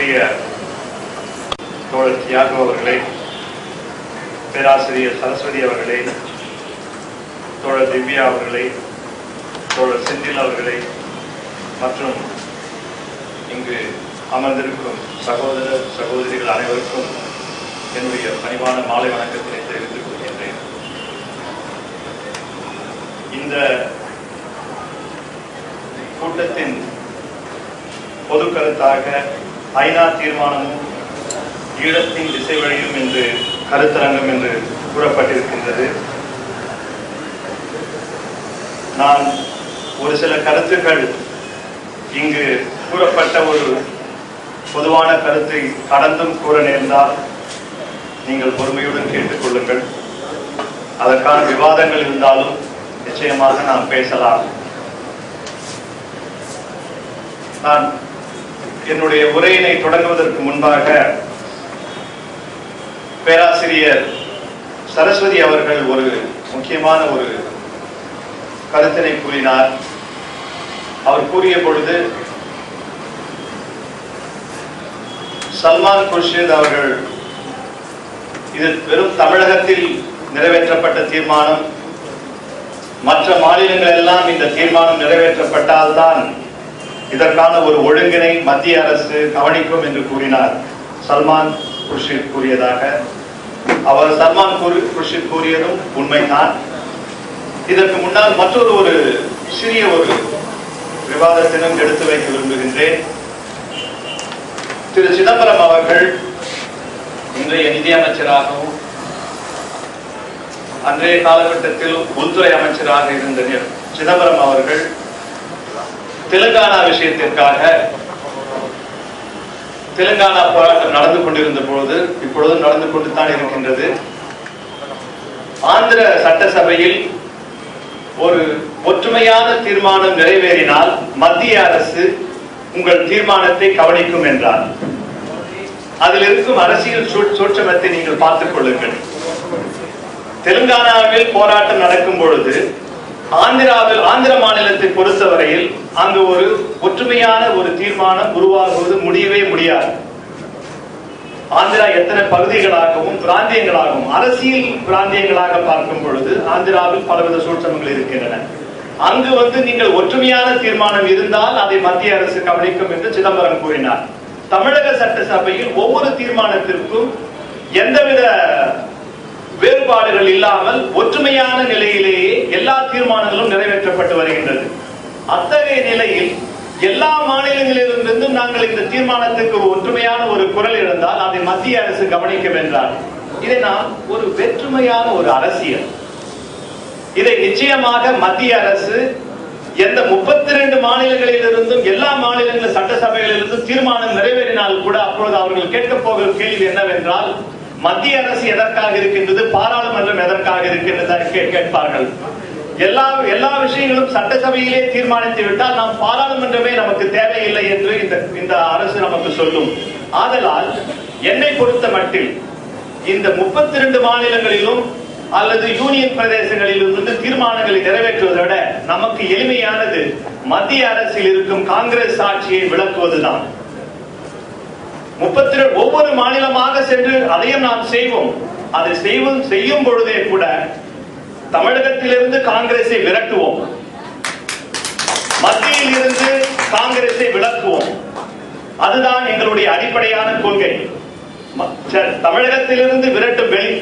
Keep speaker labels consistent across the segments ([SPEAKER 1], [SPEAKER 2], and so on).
[SPEAKER 1] மதிப்பிற்குரிய தோழர் தியாகு அவர்களே பேராசிரியர் சரஸ்வதி அவர்களே தோழர் திவ்யா அவர்களே தோழர் செந்தில் அவர்களே மற்றும் இங்கு அமர்ந்திருக்கும் சகோதர சகோதரிகள் அனைவருக்கும் என்னுடைய பணிவான மாலை வணக்கத்தினை தெரிவித்துக் கொள்கின்றேன். இந்த கூட்டத்தின் பொது கருத்தாக ஐநா தீர்மானமும் ஈழத்தின் திசை வழியும் என்று கருத்தரங்கம் என்று கூறப்பட்டிருக்கின்றது. நான் ஒரு சில கருத்துக்கள் இங்கு கூறப்பட்ட ஒரு பொதுவான கருத்தை கடந்தும் கூற நேர்ந்தால் நீங்கள் பொறுமையுடன் கேட்டுக்கொள்ளுங்கள் அதற்கான விவாதங்கள் இருந்தாலும் நிச்சயமாக நாம் பேசலாம். நான் என்னுடைய உரையினை தொடங்குவதற்கு முன்பாக பேராசிரியர் சரஸ்வதி அவர்கள் ஒரு முக்கியமான ஒரு கருத்தினை கூறினார். அவர் கூறிய பொழுது சல்மான் குர்ஷித் அவர்கள் இது வெறும் தமிழகத்தில் நிறைவேற்றப்பட்ட தீர்மானம் மற்ற மாநிலங்கள் எல்லாம் இந்த தீர்மானம் நிறைவேற்றப்பட்டால்தான் இதற்கான ஒரு ஒழுங்கினை மத்திய அரசு கவனிக்கும் என்று கூறினார். சல்மான் குர்ஷித் கூறியதாக. அவர் சல்மான் குர்ஷித் கூறியதும் உண்மைதான். இதற்கு முன்னால் மற்றொரு ஒரு சிறிய ஒரு விவாதத்திலும் எடுத்து வைக்க விரும்புகின்றேன். திரு சிதம்பரம் அவர்கள் இன்றைய நிதியமைச்சராகவும் அன்றைய காலகட்டத்தில் உள்துறை அமைச்சராக இருந்த சிதம்பரம் அவர்கள் தெலுங்கானா விஷயத்திற்காக தெலுங்கானா போராட்டம் நடந்து கொண்டிருந்த பொழுது இப்பொழுது நடந்து கொண்டு தான் இருக்கின்றது. ஆந்திர சட்டசபையில் ஒரு ஒற்றுமையான தீர்மானம் நிறைவேறினால் மத்திய அரசு உங்கள் தீர்மானத்தை கவனிக்கும் என்றார். அதில் இருக்கும் அரசியல் சூட்சமத்தை நீங்கள் பார்த்துக் கொள்ளுங்கள். தெலுங்கானாவில் போராட்டம் நடக்கும் பொழுது ஆந்திராவில் ஆந்திர மாநிலத்தை பொறுத்தவரையில் அங்கு ஒரு ஒற்றுமையான ஒரு தீர்மானம் உருவாகுவது முடியவே முடியாது. ஆந்திரா எத்தனை பகுதிகளாகவும் பிராந்தியங்களாகவும் அரசியல் பிராந்தியங்களாக பார்க்கும் பொழுது ஆந்திராவில் பலவித சூழ்ச்சமங்கள் இருக்கின்றன. அங்கு வந்து நீங்கள் ஒற்றுமையான தீர்மானம் இருந்தால் அதை மத்திய அரசு கவனிக்கும் என்று சிதம்பரம் கூறினார். தமிழக சட்டசபையில் ஒவ்வொரு தீர்மானத்திற்கும் எந்தவித வேறுபாடுகள் இல்லாமல் ஒற்றுமையான நிலையிலேயே எல்லா தீர்மானங்களும் நிறைவேற்றப்பட்டு வருகின்றது. அத்தகைய நிலையில் எல்லா மாநிலங்களிலிருந்தும் நாங்கள் இந்த தீர்மானத்துக்கு ஒற்றுமையான ஒரு குரல் இருந்தால் அதை மத்திய அரசு கவனிக்கும் என்றார் இதை நான் ஒரு வெற்றுமையான ஒரு அரசியல். இதை நிச்சயமாக மத்திய அரசு எந்த முப்பத்தி ரெண்டு மாநிலங்களிலிருந்தும் எல்லா மாநிலங்கள் சட்டசபைகளிலிருந்தும் தீர்மானம் நிறைவேறினால் கூட அப்பொழுது அவர்கள் கேட்க போகிற கேள்வி என்னவென்றால் மத்திய அரசு எதற்காக இருக்கின்றது? பாராளுமன்றம் எதற்காக இருக்கின்றது என்று கே- கேட்பார்கள். எல்லா எல்லா விஷயங்களும் சட்டசபையிலே தீர்மானித்து விட்டால் நாம் பாராளுமன்றமே நமக்கு தேவையில்லை என்று இந்த இந்த அரசு நமக்கு சொல்லும். ஆதலால் என்னை பொறுத்த மட்டில் இந்த முப்பத்தி ரெண்டு மாநிலங்களிலும் அல்லது யூனியன் பிரதேசங்களிலும் இருந்து தீர்மானங்களை நிறைவேற்றுவதை விட நமக்கு எளிமையானது மத்திய அரசில் இருக்கும் காங்கிரஸ் ஆட்சியை விளக்குவதுதான். முப்பத்தி ஒவ்வொரு மாநிலமாக சென்று அதையும் நாம் செய்வோம். அதை செய்வோம் செய்யும் பொழுதே கூட தமிழகத்திலிருந்து காங்கிரஸை விரட்டுவோம். மத்தியில் இருந்து காங்கிரஸை விளக்குவோம் அதுதான் எங்களுடைய அடிப்படையான கொள்கை. தமிழகத்திலிருந்து விரட்டும் வெளி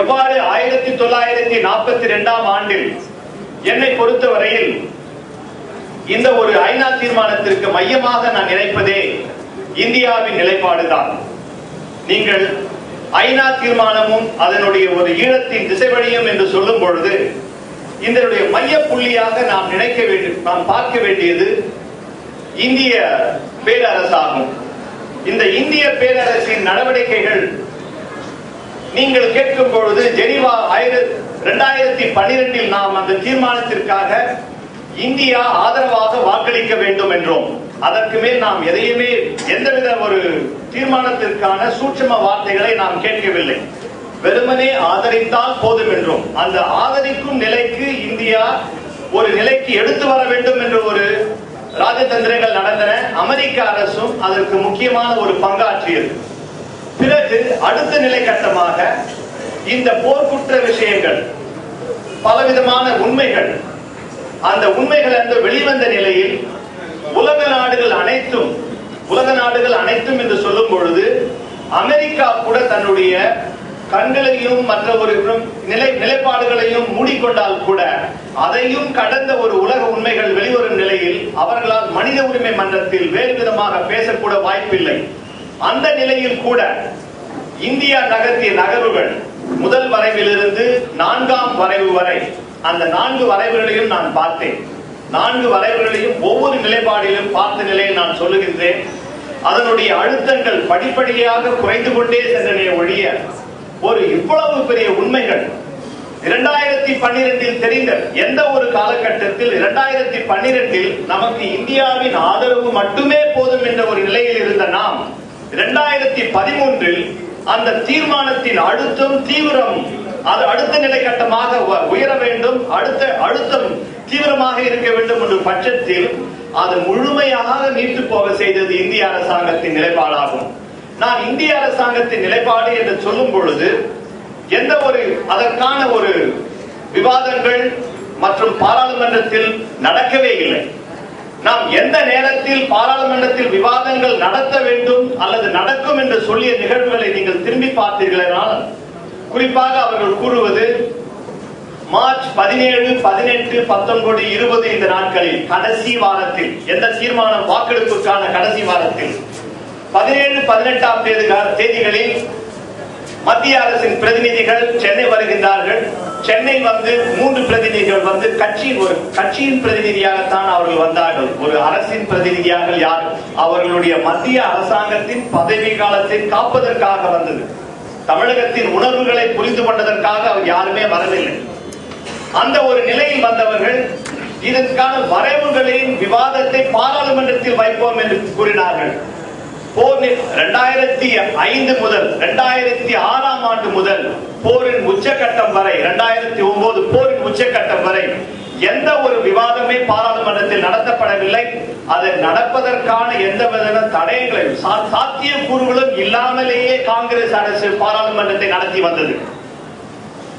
[SPEAKER 1] எவ்வாறு ஆயிரத்தி தொள்ளாயிரத்தி நாற்பத்தி ரெண்டாம் ஆண்டில் என்னை பொறுத்தவரையில் இந்த ஒரு ஐநா தீர்மானத்திற்கு மையமாக நான் நினைப்பதே இந்தியாவின் நிலைப்பாடுதான். நீங்கள் ஐநா தீர்மானமும் அதனுடைய ஒரு ஈழத்தின் திசைவழியும் என்று சொல்லும் பொழுது இதனுடைய மைய புள்ளியாக நாம் நினைக்க வேண்டும் நாம் பார்க்க வேண்டியது இந்திய பேரரசாகும். இந்த இந்திய பேரரசின் நடவடிக்கைகள் நீங்கள் கேட்கும் பொழுது ஜெனீவா இரண்டாயிரத்தி பன்னிரெண்டில் நாம் அந்த தீர்மானத்திற்காக இந்தியா ஆதரவாக வாக்களிக்க வேண்டும் என்றோம். அதற்கு மேல் நாம் எதையுமே எந்தவித ஒரு தீர்மானத்திற்கான சூட்சும வார்த்தைகளை நாம் கேட்கவில்லை. வெறுமனே ஆதரித்தால் போதும் என்றும். அந்த ஆதரிக்கும் நிலைக்கு இந்தியா ஒரு நிலைக்கு எடுத்து வர வேண்டும் என்று ஒரு ராஜதந்திரங்கள் நடந்தன. அமெரிக்க அரசும் அதற்கு முக்கியமான ஒரு பங்காற்றியது பிறகு அடுத்த நிலை கட்டமாக இந்த போர்க்குற்ற விஷயங்கள் பலவிதமான உண்மைகள் அந்த உண்மைகள் அந்த வெளிவந்த நிலையில் உலக நாடுகள் அனைத்தும் உலக நாடுகள் அனைத்தும் என்று சொல்லும் பொழுது அமெரிக்கா கூட தன்னுடைய கண்களையும் மற்ற ஒரு நிலை நிலைப்பாடுகளையும் மூடிக்கொண்டால் கூட அதையும் கடந்த ஒரு உலக உண்மைகள் வெளிவரும் நிலையில் அவர்களால் மனித உரிமை மன்றத்தில் வேறு விதமாக பேசக்கூட வாய்ப்பில்லை. அந்த நிலையில் கூட இந்தியா நகர்த்திய நகர்வுகள் முதல் வரைவிலிருந்து நான்காம் வரைவு வரை அந்த நான்கு வரைவுகளையும் நான் பார்த்தேன். நான்கு வரைவுகளையும் ஒவ்வொரு நிலைப்பாடிலும் பார்த்த நிலையை நான் சொல்லுகின்றேன். அதனுடைய அழுத்தங்கள் படிப்படியாக குறைந்து கொண்டே சென்றனே ஒழிய ஒரு இவ்வளவு பெரிய உண்மைகள் இரண்டாயிரத்தி பன்னிரெண்டில் தெரிந்த எந்த ஒரு காலகட்டத்தில் இரண்டாயிரத்தி பன்னிரெண்டில் நமக்கு இந்தியாவின் ஆதரவு மட்டுமே போதும் என்ற ஒரு நிலையில் இருந்த நாம் இரண்டாயிரத்தி பதிமூன்றில் அந்த தீர்மானத்தின் அழுத்தம் தீவிரம் அது அடுத்த நிலை கட்டமாக உ- உயர வேண்டும் அடுத்த அழுத்தம் தீவிரமாக இருக்க வேண்டும் என்ற பட்சத்தில் அது முழுமையாக நீட்டு போக செய்தது இந்திய அரசாங்கத்தின் நிலைப்பாடாகும். நான் இந்திய அரசாங்கத்தின் நிலைப்பாடு என்று சொல்லும் பொழுது எந்த ஒரு அதற்கான ஒரு விவாதங்கள் மற்றும் பாராளுமன்றத்தில் நடக்கவே இல்லை. நாம் எந்த நேரத்தில் பாராளுமன்றத்தில் விவாதங்கள் நடத்த வேண்டும் அல்லது நடக்கும் என்று சொல்லிய நிகழ்வுகளை நீங்கள் திரும்பி பார்த்தீர்களானால் குறிப்பாக அவர்கள் கூறுவது மார்ச் பதினேழு பதினெட்டு பத்தொன்பது இருபது இந்த நாட்களில் கடைசி வாரத்தில் எந்த தீர்மானம் வாக்கெடுப்புக்கான கடைசி வாரத்தில்? பதினேழு பதினெட்டாம் தேதி தேதிகளில் மத்திய அரசின் பிரதிநிதிகள் சென்னை வருகின்றார்கள். சென்னை வந்து மூன்று பிரதிநிதிகள் வந்து கட்சியின் ஒரு கட்சியின் பிரதிநிதியாகத்தான் அவர்கள் வந்தார்கள். ஒரு அரசின் பிரதிநிதியாக யார்? அவர்களுடைய மத்திய அரசாங்கத்தின் பதவி காலத்தை காப்பதற்காக வந்தது. தமிழகத்தின் உணர்வுகளை புரிந்து கொண்டதற்காக அவர் யாருமே வரவில்லை. அந்த ஒரு நிலையில் வந்தவர்கள் இதற்கான வரைவுகளின் விவாதத்தை பாராளுமன்றத்தில் வைப்போம் என்று கூறினார்கள். போர் இரண்டாயிரத்தி ஐந்து முதல் இரண்டாயிரத்தி ஆறாம் ஆண்டு முதல் போரின் உச்சகட்டம் வரை இரண்டாயிரத்தி ஒன்பது போரின் உச்சகட்டம் வரை எந்த ஒரு விவாதமே பாராளுமன்றத்தில் நடத்தப்படவில்லை. அது நடப்பதற்கான எந்த விதமான தடயங்களையும் சா- சாத்தியக்கூறுகளும் இல்லாமலேயே காங்கிரஸ் அரசு பாராளுமன்றத்தை நடத்தி வந்தது.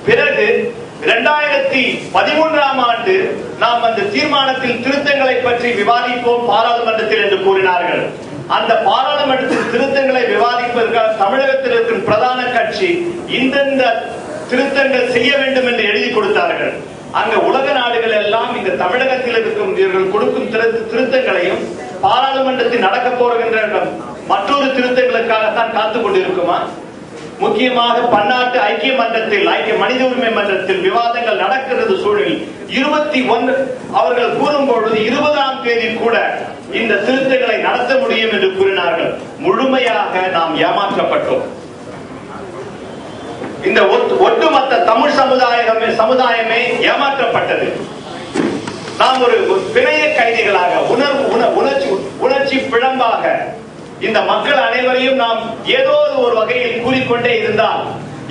[SPEAKER 1] பிறகு இரண்டாயிரத்தி பதிமூன்றாம் ஆண்டு நாம் அந்த தீர்மானத்தில் திருத்தங்களை பற்றி விவாதிப்போம் பாராளுமன்றத்தில் என்று கூறினார்கள். அந்த பாராளுமன்றத்தில் திருத்தங்களை விவாதிப்பதற்காக தமிழகத்தில் இருக்கும் பிரதான கட்சி இந்தந்த திருத்தங்கள் செய்ய வேண்டும் என்று எழுதி கொடுத்தார்கள். அங்க உலக நாடுகள் எல்லாம் இந்த தமிழகத்தில் இருக்கும் இவர்கள் கொடுக்கும் திருத்தங்களையும் பாராளுமன்றத்தில் நடக்க போகின்ற மற்றொரு திருத்தங்களுக்காகத்தான் காத்துக் கொண்டிருக்குமா? முக்கியமாக பன்னாட்டு ஐக்கிய மன்றத்தில் ஐக்கிய மனித உரிமை மன்றத்தில் விவாதங்கள் நடக்கிறது சூழலில். இருபத்தி ஒன்று அவர்கள் கூறும் பொழுது இருபதாம் தேதி கூட இந்த திருத்தங்களை நடத்த முடியும் என்று கூறினார்கள். முழுமையாக நாம் ஏமாற்றப்பட்டோம். இந்த ஒட்டு- ஒட்டுமொத்த தமிழ் சமுதாயமே சமுதாயமே ஏமாற்றப்பட்டது. நாம் ஒரு பிணைய கைதிகளாக உணர்வு உணர்ச்சி உணர்ச்சி பிழம்பாக இந்த மக்கள் அனைவரையும் நாம் ஏதோ ஒரு வகையில் கூறிக்கொண்டே இருந்தால்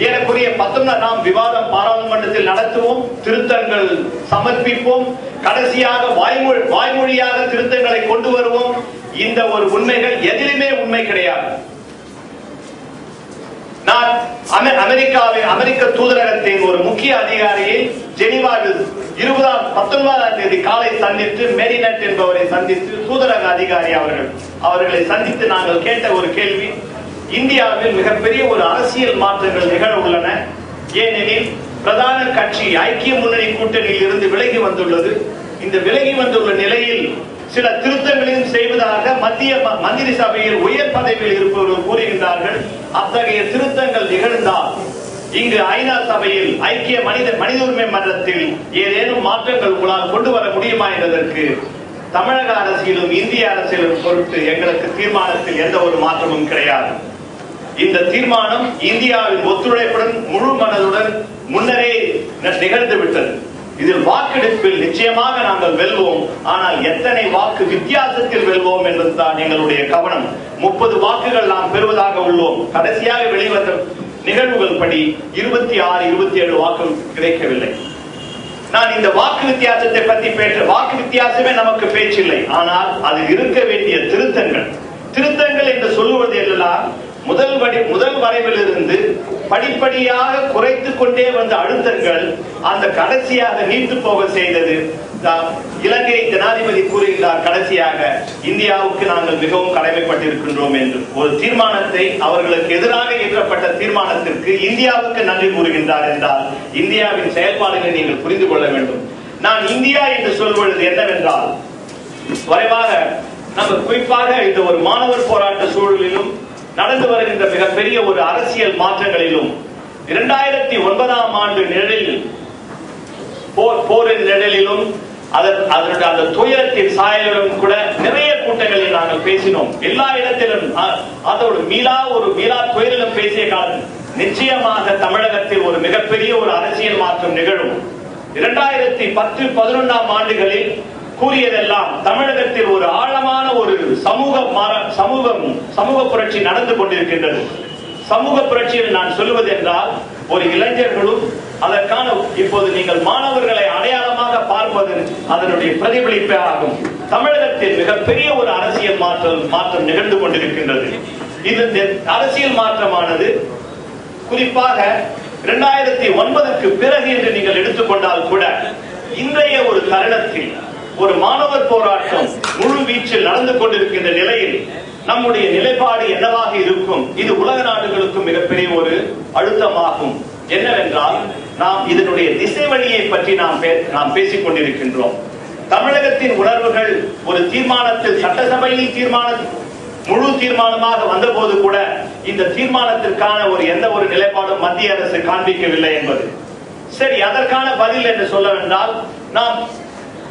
[SPEAKER 1] ஏறக்குறைய பத்தொன்பது நாம் விவாதம் பாராளுமன்றத்தில் நடத்துவோம் திருத்தங்கள் சமர்ப்பிப்போம் கடைசியாக வாய்மொழி வாய்மொழியாக திருத்தங்களை கொண்டு வருவோம். இந்த ஒரு உண்மைகள் எதிலுமே உண்மை கிடையாது. நான் அமெ- அமெரிக்காவின் அமெரிக்க தூதரகத்தின் ஒரு முக்கிய அதிகாரியை ஜெனிவாவில் இருபதாம் பத்தொன்பதாம் தேதி காலை சந்தித்து மெரினட் என்பவரை சந்தித்து தூதரக அதிகாரி அவர்கள் அவர்களை சந்தித்து நாங்கள் கேட்ட ஒரு கேள்வி. இந்தியாவில் மிகப்பெரிய ஒரு அரசியல் மாற்றங்கள் நிகழ உள்ளன. ஏனெனில் பிரதான கட்சி ஐக்கிய முன்னணி கூட்டணியில் இருந்து விலகி வந்துள்ளது. இந்த விலகி வந்துள்ள நிலையில் சில திருத்தங்களையும் செய்வதாக மத்திய மந்திரி சபையில் உயர் பதவியில் இருப்பவர்கள் கூறுகின்றார்கள். அத்தகைய திருத்தங்கள் நிகழ்ந்தால் இங்கு ஐநா சபையில் ஐக்கிய மனித மனித உரிமை மன்றத்தில் ஏதேனும் மாற்றங்கள் உங்களால் கொண்டு வர முடியுமா என்பதற்கு தமிழக அரசியலும் இந்திய அரசியலும் பொருட்டு எங்களுக்கு தீர்மானத்தில் எந்த ஒரு மாற்றமும் கிடையாது. இந்த தீர்மானம் இந்தியாவின் ஒத்துழைப்புடன் முழு மனதுடன் முன்னரே நிகழ்ந்து விட்டது. இதில் வாக்கெடுப்பில் நிச்சயமாக நாங்கள் வெல்வோம். ஆனால் எத்தனை வாக்கு வித்தியாசத்தில் வெல்வோம் என்பதுதான் எங்களுடைய கவனம். முப்பது வாக்குகள் நாம் பெறுவதாக உள்ளோம். கடைசியாக வெளிவந்த நிகழ்வுகள் படி இருபத்தி ஆறு இருபத்தி ஏழு வாக்கு கிடைக்கவில்லை. நான் இந்த வாக்கு வித்தியாசத்தை பத்தி பேச வாக்கு வித்தியாசமே நமக்கு பேச்சில்லை. ஆனால் அது இருக்க வேண்டிய திருத்தங்கள். திருத்தங்கள் என்று சொல்லுவது எல்லாம் முதல் படி முதல் வரைவிலிருந்து படிப்படியாக குறைத்து கொண்டே வந்த அழுத்தங்கள் அந்த கடைசியாக நீட்டு போக செய்தது. இலங்கை ஜனாதிபதி கூறுகிறார் கடைசியாக இந்தியாவுக்கு நாங்கள் மிகவும் கடமைப்பட்டிருக்கின்றோம் என்று. ஒரு தீர்மானத்தை அவர்களுக்கு எதிராக இயற்றப்பட்ட தீர்மானத்திற்கு இந்தியாவுக்கு நன்றி கூறுகின்றார் என்றால் இந்தியாவின் செயல்பாடுகளை நீங்கள் புரிந்து கொள்ள வேண்டும். நான் இந்தியா என்று சொல்வது என்னவென்றால் வரைவாக நம்ம குறிப்பாக இந்த ஒரு மாணவர் போராட்ட சூழலிலும் நடந்து வருகின்ற மிகப்பெரிய ஒரு அரசியல் மாற்றங்களிலும் இரண்டாயிரத்தி ஒன்பதாம் ஆண்டு நிழலில் போர் போரின் நிழலிலும் அதனுடைய அந்த துயரத்தின் சாயலிலும் கூட நிறைய கூட்டங்களில் நாங்கள் பேசினோம். எல்லா இடத்திலும் அதோடு மீளா ஒரு மீளா துயரிலும் பேசிய காலம் நிச்சயமாக தமிழகத்தில் ஒரு மிகப்பெரிய ஒரு அரசியல் மாற்றம் நிகழும். இரண்டாயிரத்தி பத்து பதினொன்றாம் ஆண்டுகளில் கூறியதெல்லாம் தமிழகத்தில் ஒரு ஆழமான ஒரு சமூக சமூகம் சமூக புரட்சி நடந்து கொண்டிருக்கின்றது. சமூக புரட்சியில் நான் சொல்லுவது என்றால் ஒரு இளைஞர்களும் அதற்கான இப்போது நீங்கள் மாணவர்களை அடையாளமாக பார்ப்பது அதனுடைய பிரதிபலிப்பே ஆகும். தமிழகத்தில் மிகப்பெரிய ஒரு அரசியல் மாற்றம் மாற்றம் நிகழ்ந்து கொண்டிருக்கின்றது. இது அரசியல் மாற்றமானது குறிப்பாக இரண்டாயிரத்தி ஒன்பதுக்கு பிறகு என்று நீங்கள் எடுத்துக்கொண்டால் கூட இன்றைய ஒரு தருணத்தில் ஒரு மாணவர் போராட்டம் முழு வீச்சில் நடந்து கொண்டிருக்கின்ற நிலையில் நம்முடைய நிலைப்பாடு என்னவாக இருக்கும்? இது உலக நாடுகளுக்கும் மிகப்பெரிய ஒரு அழுத்தமாகும். என்னவென்றால் நாம் இதனுடைய திசை வழியை பற்றி நாம் பே- நாம் பேசிக் கொண்டிருக்கின்றோம். தமிழகத்தின் உணர்வுகள் ஒரு தீர்மானத்தில் சட்டசபையில் தீர்மானம் முழு தீர்மானமாக வந்தபோது கூட இந்த தீர்மானத்திற்கான ஒரு எந்த ஒரு நிலைப்பாடும் மத்திய அரசு காண்பிக்கவில்லை என்பது. சரி அதற்கான பதில் என்று சொல்ல வேண்டால் நாம்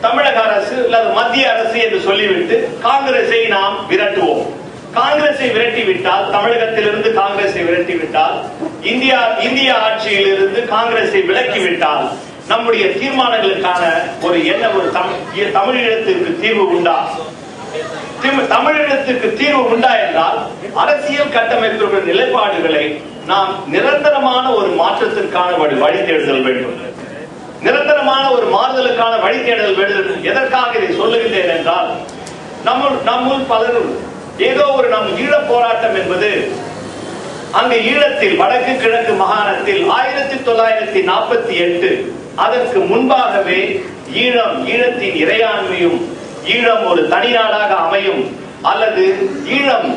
[SPEAKER 1] தமிழக அரசு அல்லது மத்திய அரசு என்று சொல்லிவிட்டு காங்கிரஸை நாம் விரட்டுவோம். காங்கிரஸை விரட்டிவிட்டால் தமிழகத்திலிருந்து காங்கிரஸை விரட்டிவிட்டால் இந்தியா இந்திய ஆட்சியிலிருந்து காங்கிரஸை விலக்கிவிட்டால் நம்முடைய தீர்மானங்களுக்கான ஒரு என்ன ஒரு தமிழ் தமிழீழத்திற்கு தீர்வு உண்டா? திம- தீர்வு உண்டா என்றால் அரசியல் கட்டமைப்பிற்குள்ள நிலைப்பாடுகளை நாம் நிரந்தரமான ஒரு மாற்றத்திற்கான வழி வழி தேடுதல் வேண்டும். நிரந்தரமான ஒரு மாறுதலுக்கான வழி தேடுதல் வேண்டும். எதற்காக இதை சொல்லுகின்றேன் என்றால் நம்ம நம்முள் பலரும் ஏதோ ஒரு நம் ஈழ போராட்டம் என்பது அங்கு ஈழத்தில் வடக்கு கிழக்கு மாகாணத்தில் ஆயிரத்தி தொள்ளாயிரத்தி நாற்பத்தி எட்டு அதற்கு முன்பாகவே ஈழம் ஈழத்தின் இறையாண்மையும் ஈழம் ஒரு தனி நாடாக அமையும். அல்லது ஈழம்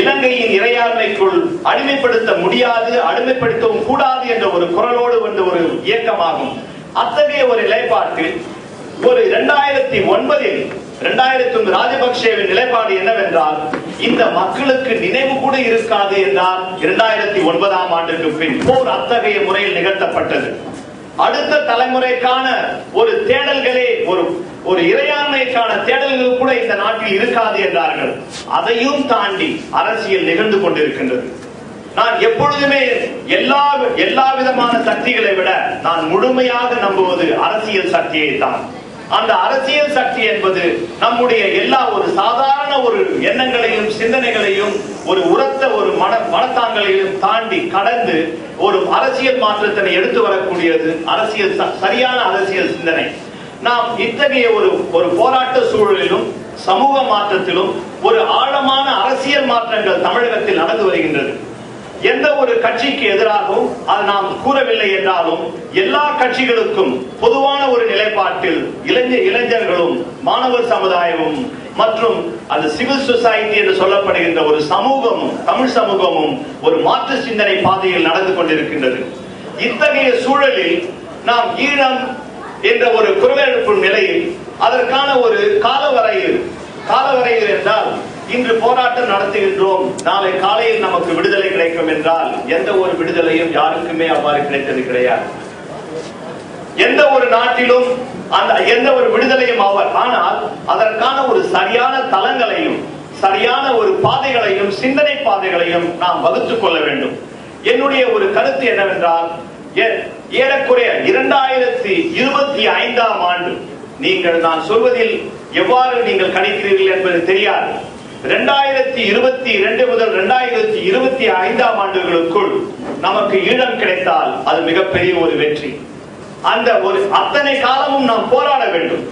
[SPEAKER 1] இலங்கையின் இறையாண்மைக்குள் அடிமைப்படுத்த முடியாது அடிமைப்படுத்தவும் கூடாது என்ற ஒரு குரலோடு வந்த ஒரு இயக்கமாகும். அத்தகைய ஒரு நிலைப்பாட்டில் ஒரு இரண்டாயிரத்தி ஒன்பதில் இரண்டாயிரத்தி ஒன்பது ராஜபக்சேவின் நிலைப்பாடு என்னவென்றால் இந்த மக்களுக்கு நினைவு கூட இருக்காது என்றால் இரண்டாயிரத்தி ஒன்பதாம் ஆண்டுக்கு பின். போர் அத்தகைய முறையில் நிகழ்த்தப்பட்டது. அடுத்த தலைமுறைக்கான ஒரு தேடல்களே ஒரு ஒரு இறையாண்மைக்கான தேடல்கள் கூட இந்த நாட்டில் இருக்காது என்றார்கள். அதையும் தாண்டி அரசியல் நிகழ்ந்து கொண்டிருக்கின்றது. நான் எப்பொழுதுமே எல்லா எல்லா விதமான சக்திகளை விட நான் முழுமையாக நம்புவது அரசியல் சக்தியை தான். அந்த அரசியல் சக்தி என்பது நம்முடைய எல்லா ஒரு சாதாரண ஒரு எண்ணங்களையும் சிந்தனைகளையும் ஒரு உரத்த ஒரு மன மனத்தாங்களையும் தாண்டி கடந்து ஒரு அரசியல் மாற்றத்தினை எடுத்து வரக்கூடியது அரசியல் ச- சரியான அரசியல் சிந்தனை. நாம் இத்தகைய ஒரு ஒரு போராட்ட சூழலிலும் சமூக மாற்றத்திலும் ஒரு ஆழமான அரசியல் மாற்றங்கள் தமிழகத்தில் நடந்து வருகின்றது. எந்த ஒரு கட்சிக்கு எதிராகவும் அது நாம் கூறவில்லை என்றாலும் எல்லா கட்சிகளுக்கும் பொதுவான ஒரு நிலைப்பாட்டில் இளைஞர் இளைஞர்களும் மாணவர் சமுதாயமும் மற்றும் அந்த சிவில் சொசைட்டி என்று சொல்லப்படுகின்ற ஒரு சமூகமும் தமிழ் சமூகமும் ஒரு மாற்று சிந்தனை பாதையில் நடந்து கொண்டிருக்கின்றது. இத்தகைய சூழலில் நாம் ஈழம் என்ற ஒரு குரல் எழுப்பும் நிலையில் அதற்கான ஒரு காலவரையில் காலவரையில் என்றால் இன்று போராட்டம் நடத்துகின்றோம். நாளை காலையில் நமக்கு விடுதலை கிடைக்கும் என்றால் எந்த ஒரு விடுதலையும் யாருக்குமே அவ்வாறு கிடைத்தது கிடையாது. எந்த ஒரு நாட்டிலும் அந்த எந்த ஒரு விடுதலையும் அவர் ஆனால் அதற்கான ஒரு சரியான தளங்களையும் சரியான ஒரு பாதைகளையும் சிந்தனை பாதைகளையும் நாம் வகுத்துக் கொள்ள வேண்டும். என்னுடைய ஒரு கருத்து என்னவென்றால் ஏறக்குறைய இரண்டாயிரத்தி இருபத்தி ஐந்தாம் ஆண்டு நீங்கள் நான் சொல்வதில் எவ்வாறு நீங்கள் கணிக்கிறீர்கள் என்பது தெரியாது. இரண்டாயிரத்தி இருபத்தி இரண்டு முதல் இரண்டாயிரத்தி இருபத்தி ஐந்தாம் ஆண்டுகளுக்குள் நமக்கு ஈழம் கிடைத்தால் அது மிகப்பெரிய ஒரு வெற்றி. அந்த ஒரு அத்தனை காலமும் நாம் போராட வேண்டும்.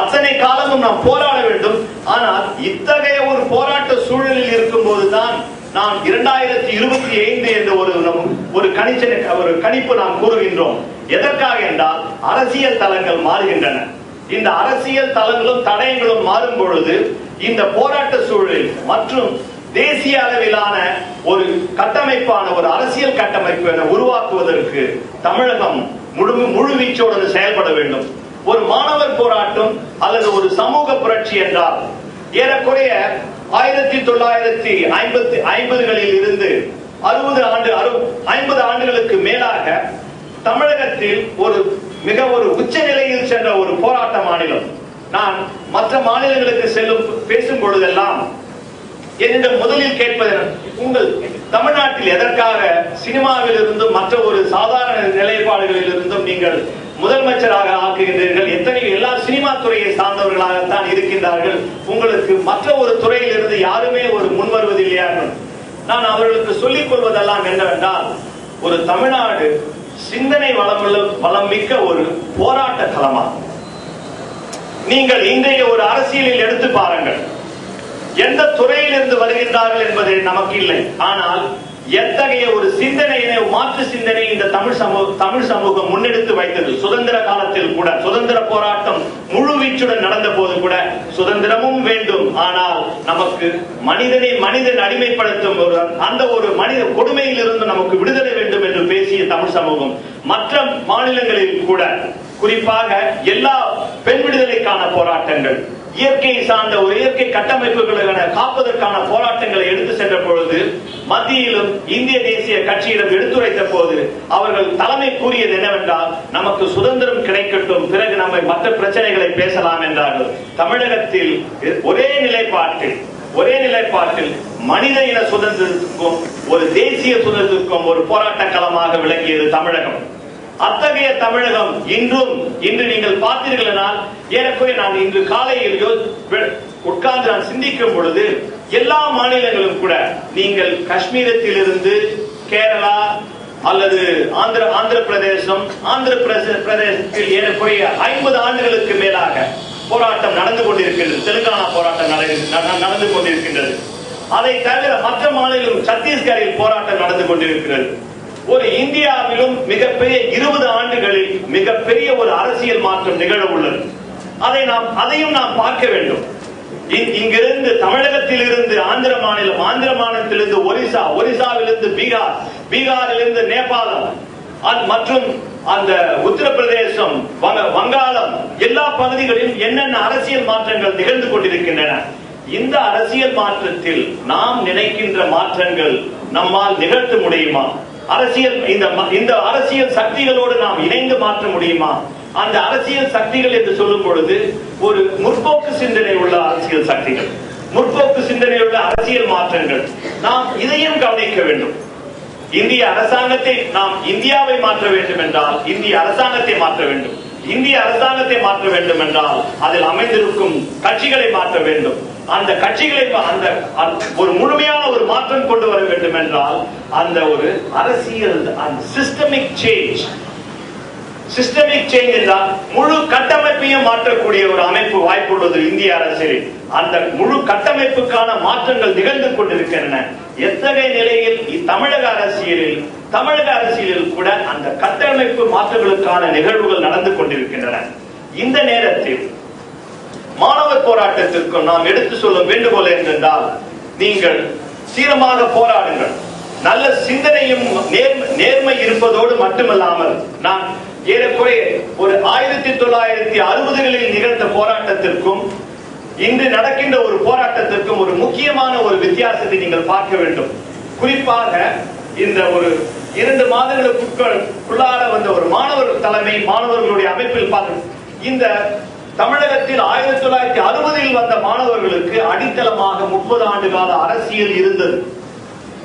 [SPEAKER 1] அத்தனை காலமும் நாம் போராட வேண்டும். ஆனால் இத்தகைய ஒரு போராட்ட சூழலில் இருக்கும் போதுதான் நாம் இரண்டாயிரத்தி இருபத்தி ஐந்து என்ற ஒரு நம் ஒரு கணிச்சனை ஒரு கணிப்பு நாம் கூறுகின்றோம். எதற்காக என்றால் அரசியல் தளங்கள் மாறுகின்றன. இந்த அரசியல் தளங்களும் தடயங்களும் மாறும் பொழுது இந்த போராட்ட சூழலில் மற்றும் தேசிய அளவிலான ஒரு கட்டமைப்பான ஒரு அரசியல் கட்டமைப்பு என உருவாக்குவதற்கு தமிழகம் முழு முழுவீச்சோடு செயல்பட வேண்டும். ஒரு மாணவர் போராட்டம் அல்லது ஒரு சமூக புரட்சி என்றால் ஏறக்குறைய ஆயிரத்தி தொள்ளாயிரத்தி ஐம்பத்தி ஐம்பதுகளில் இருந்து அறுபது ஆண்டு ஐம்பது ஆண்டுகளுக்கு மேலாக தமிழகத்தில் ஒரு மிக ஒரு உச்ச நிலையில் சென்ற ஒரு போராட்ட மாநிலம். நான் மற்ற மாநிலங்களுக்கு செல்லும் பேசும் பொழுதெல்லாம் என்னிடம் முதலில் கேட்பது உங்கள் தமிழ்நாட்டில் எதற்காக சினிமாவில் இருந்தும் மற்ற ஒரு சாதாரண நிலைப்பாடுகளில் இருந்தும் நீங்கள் முதலமைச்சராக ஆக்குகின்றீர்கள்? எத்தனையோ எல்லா சினிமா துறையை சார்ந்தவர்களாகத்தான் இருக்கின்றார்கள்? உங்களுக்கு மற்ற ஒரு துறையில் இருந்து யாருமே ஒரு முன் வருவதில்லையா? நான் அவர்களுக்கு சொல்லிக் கொள்வதெல்லாம் என்னவென்றால் ஒரு தமிழ்நாடு சிந்தனை வளமுள்ள வளம் மிக்க ஒரு போராட்ட களமா நீங்கள் இன்றைய ஒரு அரசியலில் எடுத்து பாருங்கள். எந்த துறையில் இருந்து வருகின்றார்கள் என்பது நமக்கு இல்லை. ஆனால் எத்தகைய ஒரு சிந்தனையினை மாற்று சிந்தனை இந்த தமிழ் சமூக தமிழ் சமூகம் முன்னெடுத்து வைத்தது. சுதந்திர காலத்தில் கூட சுதந்திர போராட்டம் முழு வீச்சுடன் நடந்த போது கூட சுதந்திரமும் வேண்டும். ஆனால் நமக்கு மனிதனை மனிதன் அடிமைப்படுத்தும் ஒரு அந்த ஒரு மனித கொடுமையிலிருந்து நமக்கு விடுதலை வேண்டும் என்று பேசிய தமிழ் சமூகம் மற்ற மாநிலங்களில் கூட குறிப்பாக எல்லா பெண் விடுதலைக்கான போராட்டங்கள். இயற்கை சார்ந்த ஒரு இயற்கை கட்டமைப்புகளுக்கான காப்பதற்கான போராட்டங்களை எடுத்து சென்ற பொழுது மத்தியிலும் இந்திய தேசிய கட்சியிடம் எடுத்துரைத்த போது அவர்கள் தலைமை கூறியது என்னவென்றால் நமக்கு சுதந்திரம் கிடைக்கட்டும் பிறகு நம்மை மற்ற பிரச்சனைகளை பேசலாம் என்றார்கள். தமிழகத்தில் ஒரே நிலைப்பாட்டில் ஒரே நிலைப்பாட்டில் மனித இன சுதந்திரத்துக்கும் ஒரு தேசிய சுதந்திரத்துக்கும் ஒரு போராட்ட களமாக விளங்கியது தமிழகம். அத்தகைய தமிழகம் இன்றும் இன்று நீங்கள் பார்த்தீர்களால் ஏறக்குறைய நான் இன்று காலையில் உட்கார்ந்து நான் சிந்திக்கும் பொழுது எல்லா மாநிலங்களும் கூட நீங்கள் காஷ்மீரத்தில் இருந்து கேரளா அல்லது ஆந்திர ஆந்திர பிரதேசம் ஆந்திர பிரதேசத்தில் ஏறக்குறைய ஐம்பது ஆண்டுகளுக்கு மேலாக போராட்டம் நடந்து கொண்டிருக்கின்றது. தெலுங்கானா போராட்டம் நடந்து கொண்டிருக்கின்றது. அதை தவிர மற்ற மாநிலம் சத்தீஸ்கரில் போராட்டம் நடந்து கொண்டிருக்கிறது. ஒரு இந்தியாவிலும் மிகப்பெரிய இருபது ஆண்டுகளில் மிகப்பெரிய ஒரு அரசியல் மாற்றம் நிகழ உள்ளது அதை நாம் அதையும் நாம் பார்க்க வேண்டும். இங்கிருந்து தமிழகத்தில் இருந்து ஆந்திர மாநிலம் ஆந்திர மாநிலத்திலிருந்து ஒரிசா ஒரிசாவிலிருந்து பீகார் பீகாரிலிருந்து நேபாளம் மற்றும் அந்த உத்தரப்பிரதேசம் வங்காளம் எல்லா பகுதிகளிலும் என்னென்ன அரசியல் மாற்றங்கள் நிகழ்ந்து கொண்டிருக்கின்றன. இந்த அரசியல் மாற்றத்தில் நாம் நினைக்கின்ற மாற்றங்கள் நம்மால் நிகழ்த்த முடியுமா? அரசியல் இந்த இந்த அரசியல் சக்திகளோடு நாம் இணைந்து மாற்ற முடியுமா? அந்த அரசியல் சக்திகள் என்று சொல்லும் பொழுது ஒரு முற்போக்கு சிந்தனை உள்ள அரசியல் சக்திகள் முற்போக்கு சிந்தனை உள்ள அரசியல் மாற்றங்கள். நாம் இதையும் கவனிக்க வேண்டும். இந்திய அரசாங்கத்தை நாம் இந்தியாவை மாற்ற வேண்டும் என்றால் இந்திய அரசாங்கத்தை மாற்ற வேண்டும். இந்திய அரசாங்கத்தை மாற்ற வேண்டும் என்றால் அதில் அமைந்திருக்கும் கட்சிகளை மாற்ற வேண்டும். அந்த கட்சிகளை அந்த ஒரு முழுமையான ஒரு மாற்றம் கொண்டு வர வேண்டும் என்றால் அந்த ஒரு அரசியல் சிஸ்டமிக் சேஞ்ச் சிஸ்டமிக் சேஞ்ச் என்றால் முழு கட்டமைப்பையும் மாற்றக்கூடிய ஒரு அமைப்பு வாய்ப்புள்ளது இந்திய அரசியலில். அந்த முழு கட்டமைப்புக்கான மாற்றங்கள் நிகழ்ந்து கொண்டிருக்கின்றன. எத்தகைய நிலையில் தமிழக அரசியலில் தமிழக அரசியலில் கூட அந்த கட்டமைப்பு மாற்றங்களுக்கான நிகழ்வுகள் நடந்து கொண்டிருக்கின்றன. இந்த நேரத்தில் மாணவர் போராட்டத்திற்கும் நாம் எடுத்து சொல்லும் வேண்டுகோள் என்றால் நீங்கள் சீரமாக போராடுங்கள். நல்ல சிந்தனையும் நேர்மை இருப்பதோடு மட்டுமல்லாமல் நான் ஏறக்குறைய ஒரு ஆயிரத்தி தொள்ளாயிரத்தி அறுபதுகளில் நிகழ்ந்த போராட்டத்திற்கும் இன்று நடக்கின்ற ஒரு போராட்டத்திற்கும் ஒரு முக்கியமான ஒரு வித்தியாசத்தை நீங்கள் பார்க்க வேண்டும். குறிப்பாக இந்த ஒரு இரண்டு மாதங்களுக்குள்ளார வந்த ஒரு மாணவர் தலைமை மாணவர்களுடைய அமைப்பில் பார்க்க இந்த தமிழகத்தில் ஆயிரத்தி தொள்ளாயிரத்தி அறுபதில் வந்த மாணவர்களுக்கு அடித்தளமாக முப்பது ஆண்டு கால அரசியல் இருந்தது.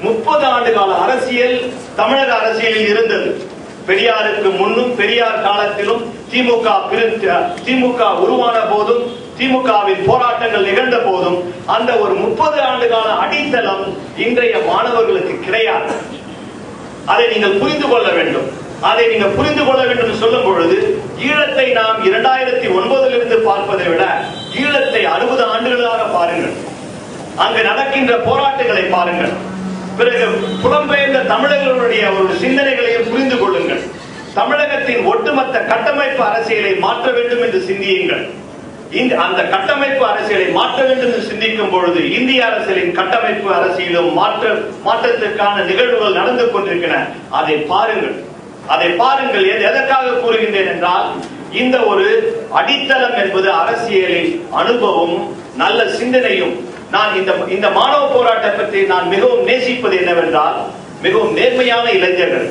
[SPEAKER 1] முப்பது ஆண்டு கால அரசியல் தமிழக அரசியலில் இருந்தது. பெரியாருக்கு முன்னும் பெரியார் காலத்திலும் திமுக திமுக உருவான போதும் திமுகவின் போராட்டங்கள் நிகழ்ந்த போதும் அந்த ஒரு முப்பது ஆண்டு கால அடித்தளம் இன்றைய மாணவர்களுக்கு கிடையாது. அதை நீங்கள் புரிந்து கொள்ள வேண்டும். அதை நீங்க புரிந்து கொள்ள வேண்டும் என்று சொல்லும் பொழுது ஈழத்தை நாம் இரண்டாயிரத்தி ஒன்பதிலிருந்து பார்ப்பதை விட ஈழத்தை அறுபது ஆண்டுகளாக பாருங்கள். அங்கு நடக்கின்ற போராட்டங்களை பாருங்கள். பிறகு புலம்பெயர்ந்த தமிழர்களுடைய ஒரு சிந்தனைகளையும் புரிந்து கொள்ளுங்கள். தமிழகத்தின் ஒட்டுமொத்த கட்டமைப்பு அரசியலை மாற்ற வேண்டும் என்று சிந்தியுங்கள். இந்த அந்த கட்டமைப்பு அரசியலை மாற்ற வேண்டும் என்று சிந்திக்கும் பொழுது இந்திய அரசியலின் கட்டமைப்பு அரசியலும் மாற்ற மாற்றத்திற்கான நிகழ்வுகள் நடந்து கொண்டிருக்கின்றன அதை பாருங்கள். அதை பாருங்கள் எது- எதற்காக கூறுகின்றேன் என்றால் இந்த ஒரு அடித்தளம் என்பது அரசியலின் அனுபவம் நல்ல சிந்தனையும். நான் இந்த இந்த மாணவ போராட்டம் பற்றி நான் மிகவும் நேசிப்பது என்னவென்றால் மிகவும் நேர்மையான இளைஞர்கள்.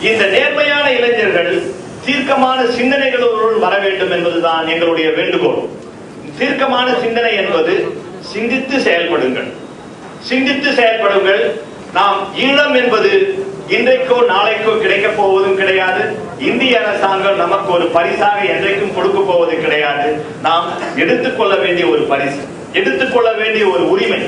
[SPEAKER 1] இந்த நேர்மையான இளைஞர்கள் தீர்க்கமான சிந்தனைகளுடன் வர வேண்டும் என்பதுதான் எங்களுடைய வேண்டுகோள். தீர்க்கமான சிந்தனை என்பது சிந்தித்து செயல்படுங்கள். சிந்தித்து செயல்படுங்கள். நாம் ஈழம் என்பது இன்றைக்கோ நாளைக்கோ கிடைக்கப் போவதும் கிடையாது. இந்திய அரசாங்கம் நமக்கு ஒரு பரிசாக என்றைக்கும் கொடுக்க போவது கிடையாது. நாம் எடுத்துக்கொள்ள வேண்டிய ஒரு பரிசு எடுத்துக்கொள்ள வேண்டிய ஒரு உரிமை.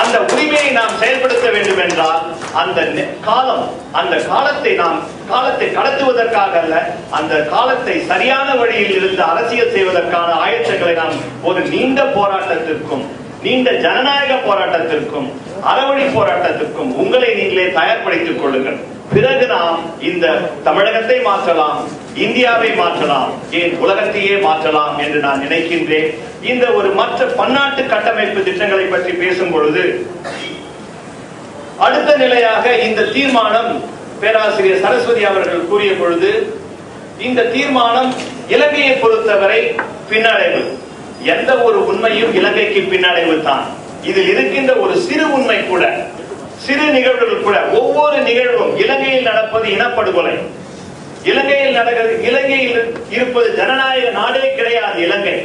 [SPEAKER 1] அந்த உரிமையை நாம் செயல்படுத்த வேண்டும் என்றால் அந்த காலம் அந்த காலத்தை நாம் காலத்தை கடத்துவதற்காக அல்ல அந்த காலத்தை சரியான வழியில் இருந்து அரசியல் செய்வதற்கான ஆயத்தங்களை நாம் ஒரு நீண்ட போராட்டத்திற்கும் நீண்ட ஜனநாயக போராட்டத்திற்கும் அறவழி போராட்டத்திற்கும் உங்களை நீங்களே தயார்படுத்திக் கொள்ளுங்கள். பிறகு நாம் இந்த தமிழகத்தை மாற்றலாம் இந்தியாவை மாற்றலாம் ஏன் உலகத்தையே மாற்றலாம் என்று நான் நினைக்கின்றேன். இந்த ஒரு மற்ற பன்னாட்டு கட்டமைப்பு திட்டங்களை பற்றி பேசும் பொழுது அடுத்த நிலையாக இந்த தீர்மானம் பேராசிரியர் சரஸ்வதி அவர்கள் கூறிய பொழுது இந்த தீர்மானம் இலங்கையை பொறுத்தவரை பின்னடைவு. எந்த ஒரு உண்மையும் இலங்கைக்கு பின்னடைவு தான். இதில் இருக்கின்ற ஒரு சிறு உண்மை கூட சிறு நிகழ்வுகள் கூட ஒவ்வொரு நிகழ்வும் இலங்கையில் நடப்பது இனப்படுகொலை. இலங்கையில் நடக்கிறது இலங்கையில் இருப்பது ஜனநாயக நாடே கிடையாது இலங்கை.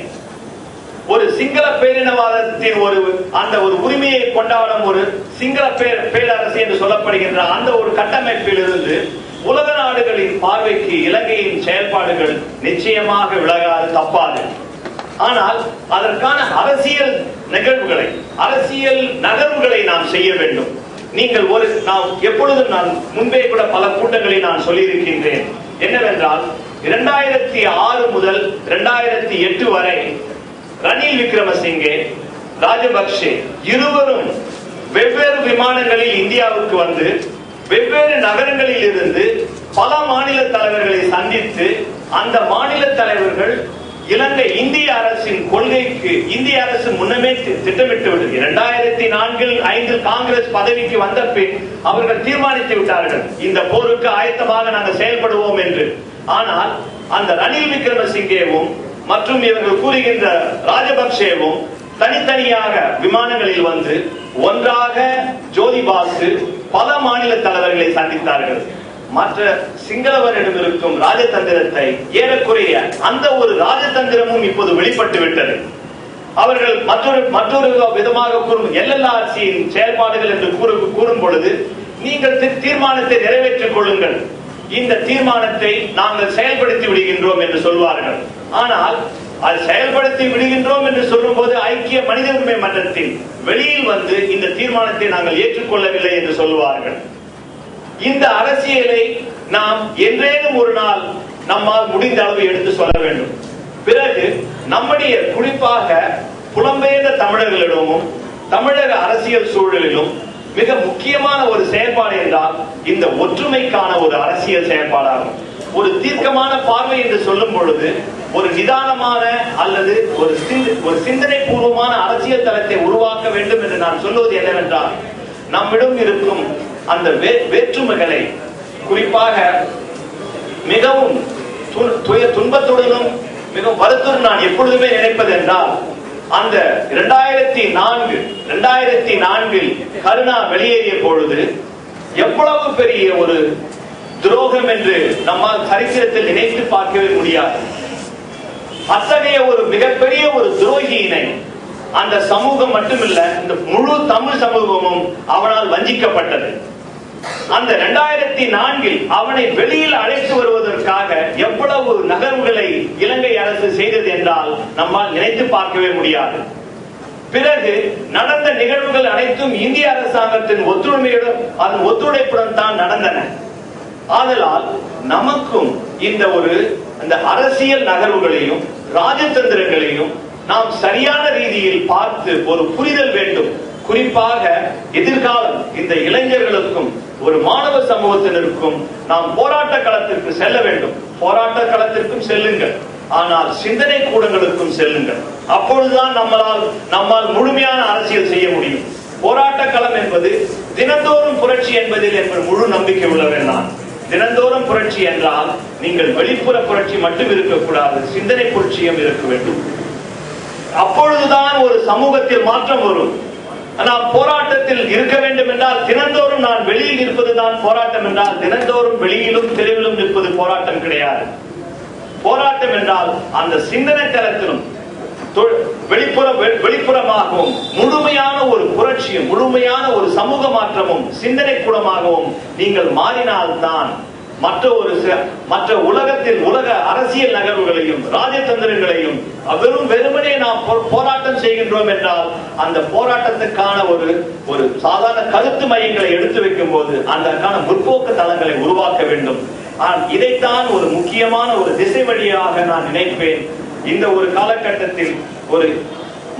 [SPEAKER 1] ஒரு சிங்கள பேரினவாதத்தின் ஒரு அந்த ஒரு உரிமையை கொண்டாடும் ஒரு சிங்கள பேர் பேரரசு என்று சொல்லப்படுகின்ற அந்த ஒரு கட்டமைப்பில் இருந்து உலக நாடுகளின் பார்வைக்கு இலங்கையின் செயல்பாடுகள் நிச்சயமாக விலகாது தப்பாது. ஆனால் அதற்கான அரசியல் நிகழ்வுகளை அரசியல் நகர்வுகளை நாம் செய்ய வேண்டும். நீங்கள் ஒரு நாம் எப்பொழுதும் நான் முன்பே கூட பல கூட்டங்களில் நான் சொல்லியிருக்கின்றேன். என்னவென்றால் இரண்டாயிரத்தி ஆறு முதல் இரண்டாயிரத்தி எட்டு வரை ரணில் விக்ரமசிங்கே ராஜபக்சே இருவரும் வெவ்வேறு விமானங்களில் இந்தியாவுக்கு வந்து வெவ்வேறு நகரங்களில் இருந்து பல மாநில தலைவர்களை சந்தித்து அந்த மாநில தலைவர்கள் இலங்கை இந்திய அரசின் கொள்கைக்கு இந்திய அரசு முன்னமே திட்டமிட்டு விட்டது இரண்டாயிரத்தி நான்கில் ஐந்தில் காங்கிரஸ் பதவிக்கு வந்த பின் அவர்கள் தீர்மானித்து விட்டார்கள். இந்த போருக்கு ஆயத்தமாக நாங்கள் செயல்படுவோம் என்று. ஆனால் அந்த ரணில் விக்ரமசிங்கேவும் மற்றும் இவர்கள் கூறுகின்ற ராஜபக்சேவும் தனித்தனியாக விமானங்களில் வந்து ஒன்றாக ஜோதிபாசு பல மாநில தலைவர்களை சந்தித்தார்கள். மற்ற சிங்களவரிடம் இருக்கும் ராஜதந்திரத்தை ஏறக்குறைய அந்த ஒரு ராஜதந்திரமும் இப்போது வெளிப்பட்டு விட்டது. அவர்கள் மற்றொரு மற்றொரு விதமாக கூறும் எல்எல்ஆர்சியின் செயல்பாடுகள் என்று கூறு கூறும் பொழுது நீங்கள் தீர்மானத்தை நிறைவேற்றிக் கொள்ளுங்கள். இந்த தீர்மானத்தை நாங்கள் செயல்படுத்தி விடுகின்றோம் என்று சொல்வார்கள். ஆனால் அது செயல்படுத்தி விடுகின்றோம் என்று சொல்லும்போது ஐக்கிய மனித உரிமை மன்றத்தில் வெளியில் வந்து இந்த தீர்மானத்தை நாங்கள் ஏற்றுக்கொள்ளவில்லை என்று சொல்லுவார்கள். இந்த அரசியலை நாம் என்றேனும் ஒரு நாள் நம்மால் முடிந்த அளவு எடுத்து சொல்ல வேண்டும். பிறகு நம்முடைய குறிப்பாக புலம்பெயர்ந்த தமிழர்களிடமும் தமிழக அரசியல் சூழலிலும் மிக முக்கியமான ஒரு செயல்பாடு என்றால் இந்த ஒற்றுமைக்கான ஒரு அரசியல் செயல்பாடாகும் ஒரு தீர்க்கமான பார்வை என்று சொல்லும் பொழுது ஒரு நிதானமான அல்லது ஒரு ஒரு சிந்தனை பூர்வமான அரசியல் தளத்தை உருவாக்க வேண்டும் என்று நான் சொல்வது என்னவென்றால் நம்மிடம் இருக்கும் அந்த வே- வேற்றுமைகளை குறிப்பாக மிகவும் து- துய- துன்பத்துடனும் மிகவும் வருத்தம் நான் எப்பொழுதுமே நினைப்பது என்றால் அந்த இரண்டாயிரத்தி நான்கு இரண்டாயிரத்தி நான்கில் கருணா வெளியேறிய பொழுது எவ்வளவு பெரிய ஒரு துரோகம் என்று நம்மால் சரித்திரத்தில் நினைத்து பார்க்கவே முடியாது. அத்தகைய ஒரு மிகப்பெரிய ஒரு துரோகியினை அந்த சமூகம் மட்டுமில்ல இந்த முழு தமிழ் சமூகமும் அவனால் வஞ்சிக்கப்பட்டது. அந்த இரண்டாயிரத்தி நான்கில் அவனை வெளியில் அழைத்து வருவதற்காக எவ்வளவு நகர்வுகளை இலங்கை அரசு செய்தது என்றால் நம்மால் நினைத்து பார்க்கவே முடியாது. பிறகு நடந்த நிகழ்வுகள் அனைத்தும் இந்திய அரசாங்கத்தின் ஒத்துழைமையுடன் அதன் ஒத்துழைப்புடன் தான் நடந்தன. ஆதலால் நமக்கும் இந்த ஒரு அந்த அரசியல் நகர்வுகளையும் ராஜதந்திரங்களையும் நாம் சரியான ரீதியில் பார்த்து ஒரு புரிதல் வேண்டும். குறிப்பாக எதிர்காலம் இந்த இளைஞர்களுக்கும் ஒரு மாணவ சமூகத்தினருக்கும் நாம் போராட்ட களத்திற்கு செல்ல வேண்டும். போராட்ட களத்திற்கும் செல்லுங்கள். ஆனால் சிந்தனை கூடங்களுக்கும் செல்லுங்கள். அப்பொழுதுதான் நம்மளால் நம்மால் முழுமையான அரசியல் செய்ய முடியும். போராட்ட களம் என்பது தினந்தோறும் புரட்சி என்பதில் என்பது முழு நம்பிக்கை உள்ளவன் நான். தினந்தோறும் புரட்சி என்றால் நீங்கள் வெளிப்புற புரட்சி மட்டும் இருக்கக்கூடாது சிந்தனை புரட்சியும் இருக்க வேண்டும். அப்பொழுதுதான் ஒரு சமூகத்தில் மாற்றம் வரும். நாம் போராட்டத்தில் இருக்க வேண்டும் என்றால் தினந்தோறும் நான் வெளியில் இருப்பதுதான் போராட்டம் என்றால் தினந்தோறும் வெளியிலும் தெருவிலும் நிற்பது போராட்டம் கிடையாது. போராட்டம் என்றால் அந்த சிந்தனை தளத்திலும் வெளிப்புற வெ- வெளிப்புறமாகவும் முழுமையான ஒரு புரட்சியும் முழுமையான ஒரு சமூக மாற்றமும் சிந்தனை கூடமாகவும் நீங்கள் மாறினால்தான் மற்ற ஒரு ச- மற்ற உலகத்தின் உலக அரசியல் நகர்வுகளையும் ராஜதந்திரங்களையும் வெறும் வெறுமனே நாம் போ- போராட்டம் செய்கின்றோம் என்றால் அந்த போராட்டத்துக்கான ஒரு ஒரு சாதாரண கருத்து மையங்களை எடுத்து வைக்கும் போது அதற்கான முற்போக்கு தளங்களை உருவாக்க வேண்டும். ஆனால் இதைத்தான் ஒரு முக்கியமான ஒரு திசை வழியாக நான் நினைப்பேன். இந்த ஒரு காலகட்டத்தில் ஒரு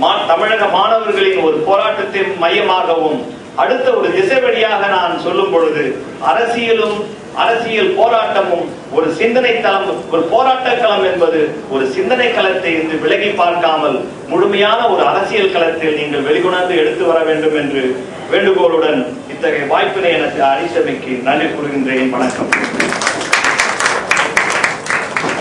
[SPEAKER 1] மா- தமிழக மாணவர்களின் ஒரு போராட்டத்தின் மையமாகவும் அடுத்த ஒரு திசை வழியாக நான் சொல்லும் பொழுது அரசியலும் அரசியல் போராட்டமும் ஒரு சிந்தனை தளம் ஒரு போராட்ட களம் என்பது ஒரு சிந்தனை களத்தை இருந்து விலகி பார்க்காமல் முழுமையான ஒரு அரசியல் களத்தில் நீங்கள் வெளிக்கொணர்ந்து எடுத்து வர வேண்டும் என்று வேண்டுகோளுடன் இத்தகைய வாய்ப்பினை எனக்கு அளித்தமைக்கு நன்றி கூறுகின்றேன். வணக்கம்.